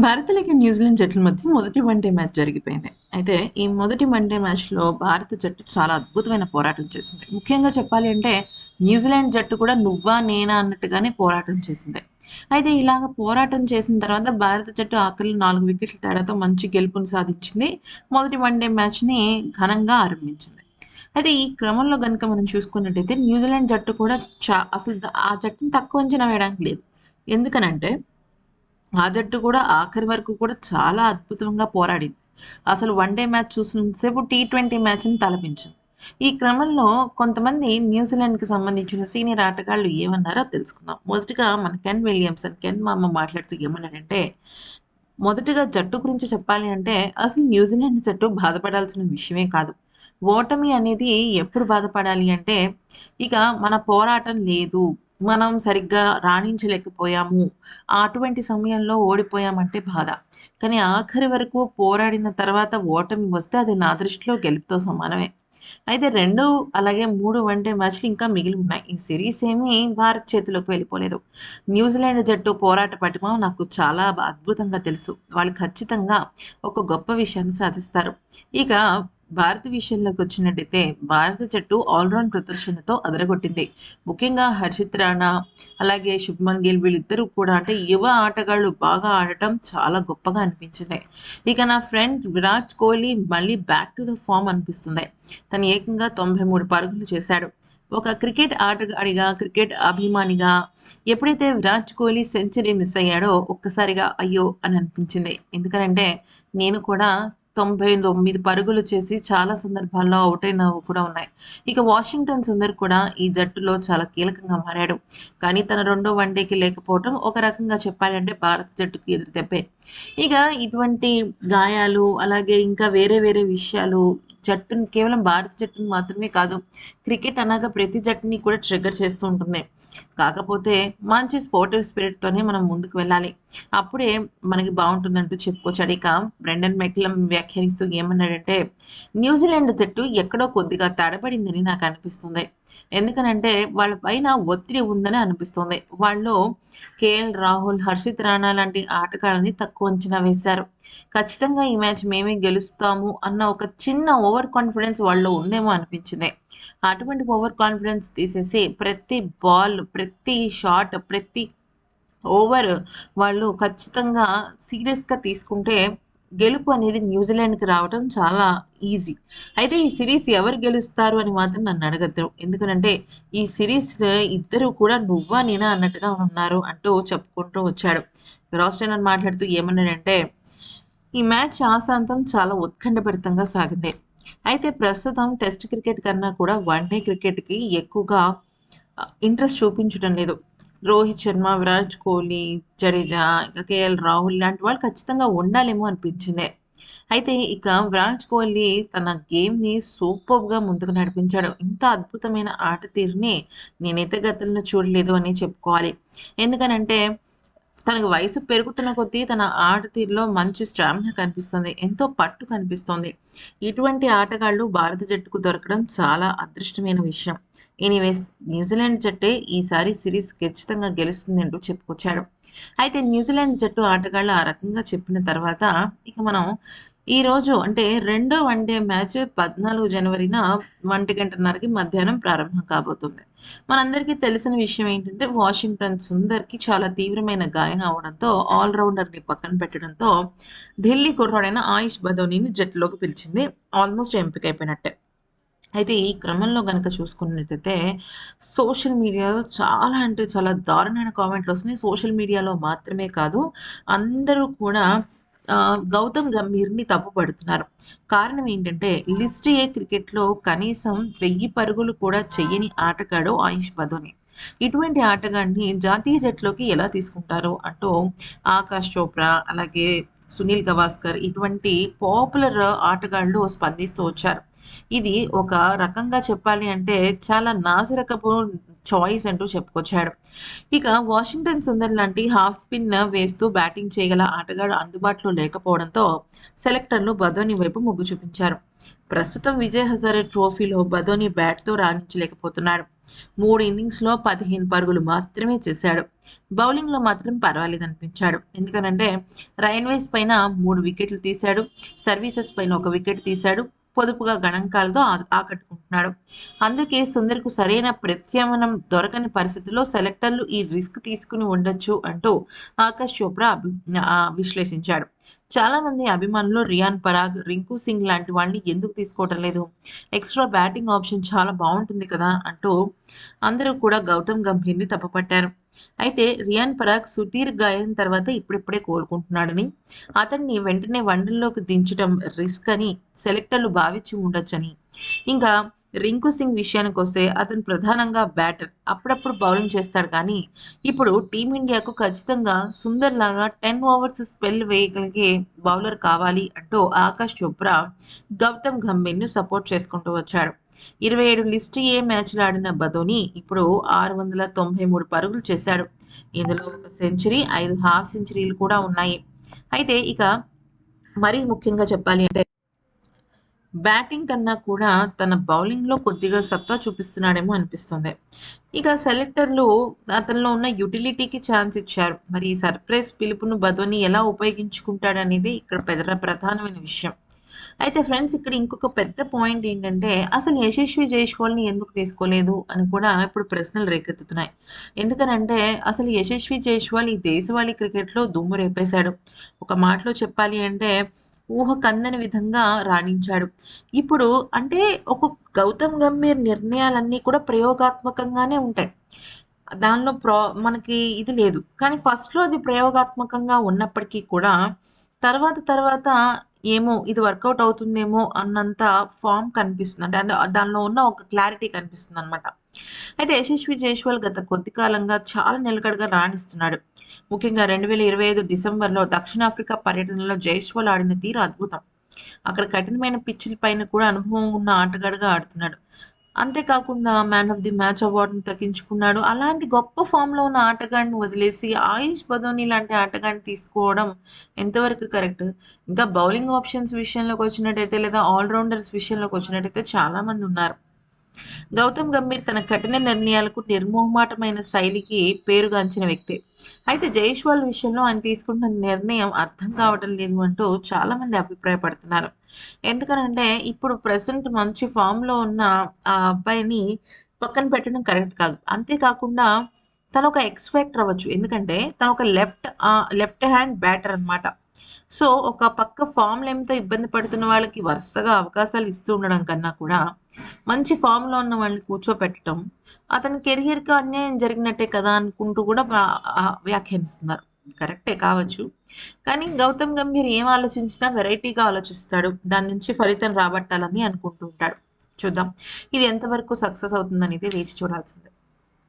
భారత్‌లకి New Zealand జట్ల మధ్య మొదటి వన్‌డే మ్యాచ్ జరిగిపోయింది. అయితే ఈ మొదటి వన్‌డే మ్యాచ్‌లో భారత జట్టు చాలా అద్భుతమైన పోరాటం చేసింది. ముఖ్యంగా చెప్పాలి అంటే న్యూజిలాండ్ జట్టు కూడా నువ్వా నేనా అన్నట్టుగానే పోరాటం చేసింది. అయితే ఇలాగ పోరాటం చేసిన తర్వాత భారత జట్టు ఆఖరిలో నాలుగు వికెట్ల తేడాతో మంచి గెలుపుని సాధించింది. మొదటి వన్‌డే మ్యాచ్‌ని ఘనంగా ఆరంభించింది. అయితే ఈ క్రమంలో కనుక మనం చూసుకున్నట్టయితే న్యూజిలాండ్ జట్టు కూడా చా అసలు ఆ జట్టుని తక్కువ అంచనా వేయడానికి లేదు. ఎందుకనంటే ఆ జట్టు కూడా ఆఖరి వరకు కూడా చాలా అద్భుతంగా పోరాడింది. అసలు వన్ డే మ్యాచ్ చూసినంతసేపు టీ ట్వెంటీ మ్యాచ్‌ని తలపించింది. ఈ క్రమంలో కొంతమంది న్యూజిలాండ్‌కి సంబంధించిన సీనియర్ ఆటగాళ్ళు ఏమన్నారో తెలుసుకుందాం. మొదటగా మన కెన్ విలియమ్సన్, కెన్ మామ మాట్లాడుతూ ఏమన్నాడంటే, మొదటగా జట్టు గురించి చెప్పాలి అంటే అసలు న్యూజిలాండ్ జట్టు బాధపడాల్సిన విషయమే కాదు. ఓటమి అనేది ఎప్పుడు బాధపడాలి అంటే, ఇక మన పోరాటం లేదు. మనం సరిగ్గా రాణించలేకపోయాము. అటువంటి సమయంలో ఓడిపోయామంటే బాధ. కానీ ఆఖరి వరకు పోరాడిన తర్వాత ఓటమి వస్తే అది నా దృష్టిలో గెలుపుతో సమానమే. అయితే రెండు అలాగే మూడు వన్‌డే మ్యాచ్‌లు ఇంకా మిగిలి ఉన్నాయి. ఈ సిరీస్ ఏమీ భారత్ చేతిలోకి వెళ్ళిపోలేదు. న్యూజిలాండ్ జట్టు పోరాట పటిమ నాకు చాలా అద్భుతంగా తెలుసు. వాళ్ళు ఖచ్చితంగా ఒక గొప్ప విషయాన్ని సాధిస్తారు. ఇక భారత్ విషయంలోకొచ్చినట్టయితే భారత జట్టు ఆల్‌రౌండ్ ప్రదర్శనతో అదరగొట్టింది. ముఖ్యంగా హర్షిత్ రాణా, అలాగే శుభ్మన్ గిల్ వీళ్ళిద్దరూ కూడా అంటే యువ ఆటగాళ్ళు బాగా ఆడటం చాలా గొప్పగా అనిపించింది. ఇక నా ఫ్రెండ్ విరాట్ కోహ్లీ మళ్ళీ బ్యాక్ టు ద ఫామ్ అనిపిస్తుంది. తను ఏకంగా 93 పరుగులు చేశాడు. ఒక క్రికెట్ ఆటగాడిగా, క్రికెట్ అభిమానిగా ఎప్పుడైతే విరాట్ కోహ్లీ సెంచరీ మిస్ అయ్యాడో ఒక్కసారిగా అయ్యో! అని అనిపించింది. ఎందుకనంటే నేను కూడా 99 పరుగులు చేసి చాలా సందర్భాల్లో అవుట్ అయిన కూడా ఉన్నాయి. ఇక వాషింగ్టన్ సుందర్ కూడా ఈ జట్టులో చాలా కీలకంగా మారాడు. కానీ తన రెండో వన్‌డేకి లేకపోవడం ఒక రకంగా చెప్పాలంటే భారత జట్టుకి ఎదురు దెబ్బే. ఇక ఇటువంటి గాయాలు అలాగే ఇంకా వేరే వేరే విషయాలు జట్టుని కేవలం భారత జట్టుని మాత్రమే కాదు. క్రికెట్ అనగా ప్రతి జట్టుని కూడా ట్రిగ్గర్ చేస్తూ ఉంటుంది. కాకపోతే మంచి స్పోర్టివ్ స్పిరిట్‌తోనే మనం ముందుకు వెళ్ళాలి. అప్పుడే మనకి బాగుంటుందంటూ చెప్పుకోవచ్చు అడిక బ్రెండన్ మెక్లం వ్యాఖ్యానిస్తూ ఏమన్నాడంటే, న్యూజిలాండ్ జట్టు ఎక్కడో కొద్దిగా తడబడిందని నాకు అనిపిస్తుంది. ఎందుకనంటే వాళ్ళ పైన ఒత్తిడి ఉందని అనిపిస్తుంది వాళ్ళు కేఎల్ రాహుల్, హర్షిత్ రాణా లాంటి ఆటగాళ్ళని తక్కువ అంచనా వేశారు. ఖచ్చితంగా ఈ మ్యాచ్ మేమే గెలుస్తాము అన్న ఒక చిన్న ఓవర్ కాన్ఫిడెన్స్ వాళ్ళు ఉందేమో అనిపించింది. అటువంటి ఓవర్ కాన్ఫిడెన్స్ తీసేసి ప్రతి బాల్, ప్రతి షాట్, ప్రతి ఓవర్ వాళ్ళు ఖచ్చితంగా సీరియస్‌గా తీసుకుంటే గెలుపు అనేది న్యూజిలాండ్‌కి రావటం చాలా ఈజీ. అయితే ఈ సిరీస్ ఎవరు గెలుస్తారు అని మాత్రం నన్ను అడగద్దు. ఎందుకంటే ఈ సిరీస్ ఇద్దరు కూడా నువ్వా నేనా అన్నట్టుగా ఉన్నారు అంటూ చెప్పుకుంటూ వచ్చాడు. రాస్ట్రేలియన్ మాట్లాడుతూ ఏమన్నాడంటే, ఈ మ్యాచ్ ఆశాంతం చాలా ఉత్కంఠభరితంగా సాగింది. అయితే ప్రస్తుతం టెస్ట్ క్రికెట్ కన్నా కూడా వన్‌డే క్రికెట్‌కి ఎక్కువగా ఇంట్రెస్ట్ చూపించటం లేదు. రోహిత్ శర్మ, విరాట్ కోహ్లీ, జడేజా, ఇక కేఎల్ రాహుల్ లాంటి వాళ్ళు ఖచ్చితంగా ఉండాలేమో అనిపించింది. అయితే ఇక విరాట్ కోహ్లీ తన గేమ్‌ని సూపర్గా ముందుకు నడిపించాడు. ఇంత అద్భుతమైన ఆట తీరుని నేనైతే గతంలో చూడలేదు అని చెప్పుకోవాలి. ఎందుకనంటే తనకు వయసు పెరుగుతున్న కొద్దీ తన ఆట తీరులో మంచి స్టామినా కనిపిస్తుంది. ఎంతో పట్టు కనిపిస్తుంది ఇటువంటి ఆటగాళ్ళు భారత జట్టుకు దొరకడం చాలా అదృష్టమైన విషయం. ఎనీవేస్ న్యూజిలాండ్ జట్టే ఈసారి సిరీస్ ఖచ్చితంగా గెలుస్తుంది అంటూ చెప్పుకొచ్చాడు. అయితే న్యూజిలాండ్ జట్టు ఆటగాళ్ళు ఆ రకంగా చెప్పిన తర్వాత ఇక మనం ఈరోజు అంటే రెండో వన్‌డే మ్యాచ్ 14 జనవరిన 1:30కి మధ్యాహ్నం ప్రారంభం కాబోతుంది. మనందరికీ తెలిసిన విషయం ఏంటంటే వాషింగ్టన్ సుందర్‌కి చాలా తీవ్రమైన గాయం అవ్వడంతో ఆల్ రౌండర్‌ని పక్కన పెట్టడంతో ఢిల్లీ కుర్రాడైన ఆయుష్ బదోనీని జట్టులోకి పిలిచింది. ఆల్మోస్ట్ ఎంపిక అయిపోయినట్టే అయితే ఈ క్రమంలో కనుక చూసుకున్నట్టయితే సోషల్ మీడియాలో చాలా అంటే చాలా దారుణమైన కామెంట్‌లు వస్తున్నాయి. సోషల్ మీడియాలో మాత్రమే కాదు అందరూ కూడా గౌతమ్ గంభీర్‌ని తప్పుపడుతున్నారు. కారణం ఏంటంటే లిస్ట్ ఏ క్రికెట్‌లో కనీసం వెయ్యి పరుగులు కూడా చెయ్యని ఆటగాడు ఆయుష్ పదోని ఇటువంటి ఆటగాడిని జాతీయ జట్టులోకి ఎలా తీసుకుంటారు అంటూ ఆకాష్ చోప్రా, అలాగే సునీల్ గవాస్కర్ ఇటువంటి పాపులర్ ఆటగాళ్ళు స్పందిస్తూ వచ్చారు. ఇది ఒక రకంగా చెప్పాలి అంటే చాలా నాసిరకపు చాయిస్ అంటూ చెప్పుకొచ్చాడు. ఇక వాషింగ్టన్ సుందర్ లాంటి హాఫ్ స్పిన్ వేస్తూ బ్యాటింగ్ చేయగల ఆటగాడు అందుబాటులో లేకపోవడంతో సెలెక్టర్లు బదోని వైపు మొగ్గు చూపించారు. ప్రస్తుతం విజయ్ హజారే ట్రోఫీలో బదోని బ్యాట్‌తో రాణించలేకపోతున్నాడు. మూడు ఇన్నింగ్స్లో పదిహేను పరుగులు మాత్రమే చేశాడు బౌలింగ్లో మాత్రం పర్వాలేదు అనిపించాడు ఎందుకనంటే రైన్వేస్ పైన మూడు వికెట్లు తీశాడు సర్వీసెస్ పైన ఒక వికెట్ తీశాడు పొదుపుగా గణాంకాలతో ఆకట్టు ఆకట్టుకుంటున్నాడు అందుకే సుందర్కు సరైన ప్రత్యామ్నాయం దొరకని పరిస్థితుల్లో సెలెక్టర్లు ఈ రిస్క్ తీసుకుని ఉండొచ్చు అంటూ ఆకాష్ చోప్రా అభి- విశ్లేషించాడు. చాలా మంది అభిమానులు రియాన్ పరాగ్ రింకు సింగ్ లాంటి వాళ్ళని ఎందుకు తీసుకోవటం లేదు? ఎక్స్ట్రా బ్యాటింగ్ ఆప్షన్ చాలా బాగుంటుంది కదా అంటూ అందరూ కూడా గౌతమ్ గంభీర్ని తప్పపట్టారు. అయితే రియాన్ పరాగ్ సుదీర్ గాయం తర్వాత ఇప్పుడిప్పుడే కోలుకుంటున్నాడని అతన్ని వెంటనే వండల్లోకి దించడం రిస్క్ అని సెలెక్టర్లు భావించి ఉండొచ్చని. ఇంకా రింకు సింగ్ విషయానికి వస్తే అతను ప్రధానంగా బ్యాటర్ అప్పుడప్పుడు బౌలింగ్ చేస్తాడు కానీ ఇప్పుడు టీమిండియాకు ఖచ్చితంగా సుందర్ లాగా టెన్ ఓవర్స్ స్పెల్ వేయగలిగే బౌలర్ కావాలి అంటూ ఆకాష్ చోప్రా గౌతమ్ గంభీర్ను సపోర్ట్ చేసుకుంటూ వచ్చాడు. ఇరవై ఏడు లిస్ట్ ఏ మ్యాచ్లు ఆడిన బదోని ఇప్పుడు ఆరు వందల తొంభై మూడు పరుగులు చేశాడు. ఇందులో ఒక సెంచరీ ఐదు హాఫ్ సెంచరీలు కూడా ఉన్నాయి. అయితే ఇక మరీ ముఖ్యంగా చెప్పాలి అంటే బ్యాటింగ్ కన్నా కూడా తన బౌలింగ్లో కొద్దిగా సత్తా చూపిస్తున్నాడేమో అనిపిస్తుంది. ఇక సెలెక్టర్లు అతనిలో ఉన్న యూటిలిటీకి ఛాన్స్ ఇచ్చారు. మరి ఈ సర్ప్రైజ్ పిలుపును బధుని ఎలా ఉపయోగించుకుంటాడనేది ఇక్కడ పెద్ద ప్రధానమైన విషయం. అయితే ఫ్రెండ్స్ ఇక్కడ ఇంకొక పెద్ద పాయింట్ ఏంటంటే అసలు యశస్వి జైస్వాల్ని ఎందుకు తీసుకోలేదు అని కూడా ఇప్పుడు ప్రశ్నలు రేకెత్తుతున్నాయి. ఎందుకనంటే అసలు యశస్వి జైస్వాల్ ఈ దేశవాళీ క్రికెట్లో దుమ్ము రేపేశాడు. ఒక మాటలో చెప్పాలి అంటే ఊహ కందని విధంగా రాణించాడు. ఇప్పుడు అంటే ఒక గౌతమ్ గంభీర్ నిర్ణయాలన్నీ కూడా ప్రయోగాత్మకంగానే ఉంటాయి. దానిలో ప్రో మనకి ఇది లేదు. కానీ ఫస్ట్లో అది ప్రయోగాత్మకంగా ఉన్నప్పటికీ కూడా తర్వాత తర్వాత ఏమో ఇది వర్కౌట్ అవుతుందేమో అన్నంత ఫామ్ కనిపిస్తుంది. అంటే అంటే దానిలో ఉన్న ఒక క్లారిటీ కనిపిస్తుంది అనమాట అయితే యశస్వి జైస్వాల్ గత కొద్ది కాలంగా చాలా నిలకడగా రాణిస్తున్నాడు. ముఖ్యంగా రెండు వేల ఇరవై ఐదు డిసెంబర్లో దక్షిణాఫ్రికా పర్యటనలో జైస్వాల్ ఆడిన తీరు అద్భుతం. అక్కడ కఠినమైన పిచ్చిల పైన కూడా అనుభవం ఉన్న ఆటగాడుగా ఆడుతున్నాడు. అంతేకాకుండా మ్యాన్ ఆఫ్ ది మ్యాచ్ అవార్డును దక్కించుకున్నాడు అలాంటి గొప్ప ఫామ్లో ఉన్న ఆటగాడిని వదిలేసి ఆయుష్ బదోని లాంటి ఆటగాడిని తీసుకోవడం ఎంతవరకు కరెక్ట్? ఇంకా బౌలింగ్ ఆప్షన్స్ విషయంలోకి వచ్చినట్టయితే లేదా ఆల్రౌండర్స్ విషయంలోకి వచ్చినట్టయితే చాలా మంది ఉన్నారు. గౌతమ్ గంభీర్ తన కఠిన నిర్ణయాలకు నిర్మోహమాటమైన శైలికి పేరుగాంచిన వ్యక్తి. అయితే జైష్వాల్ విషయంలో ఆయన తీసుకుంటున్న నిర్ణయం అర్థం కావటం లేదు అంటూ చాలా మంది అభిప్రాయపడుతున్నారు. ఎందుకనంటే ఇప్పుడు ప్రెసెంట్ మంచి ఫామ్లో ఉన్న ఆ అబ్బాయిని పక్కన పెట్టడం కరెక్ట్ కాదు. అంతేకాకుండా తను ఒక ఎక్స్పెక్టర్ అవ్వచ్చు. ఎందుకంటే తను ఒక లెఫ్ట్ లెఫ్ట్ హ్యాండ్ బ్యాటర్ అన్నమాట. సో ఒక పక్క ఫామ్ లేమితో ఇబ్బంది పడుతున్న వాళ్ళకి వరుసగా అవకాశాలు ఇస్తూ ఉండడం కన్నా కూడా మంచి ఫామ్లో ఉన్న వాళ్ళని కూర్చోపెట్టడం అతని కెరియర్కి అన్యాయం జరిగినట్టే కదా అనుకుంటూ కూడా వ్యాఖ్యానిస్తున్నారు. కరెక్టే కావచ్చు. కానీ గౌతమ్ గంభీర్ ఏం ఆలోచించినా వెరైటీగా ఆలోచిస్తాడు. దాని నుంచి ఫలితం రాబట్టాలని అనుకుంటూ ఉంటాడు. చూద్దాం. ఇది ఎంతవరకు సక్సెస్ అవుతుందనేది వేచి చూడాల్సిందే.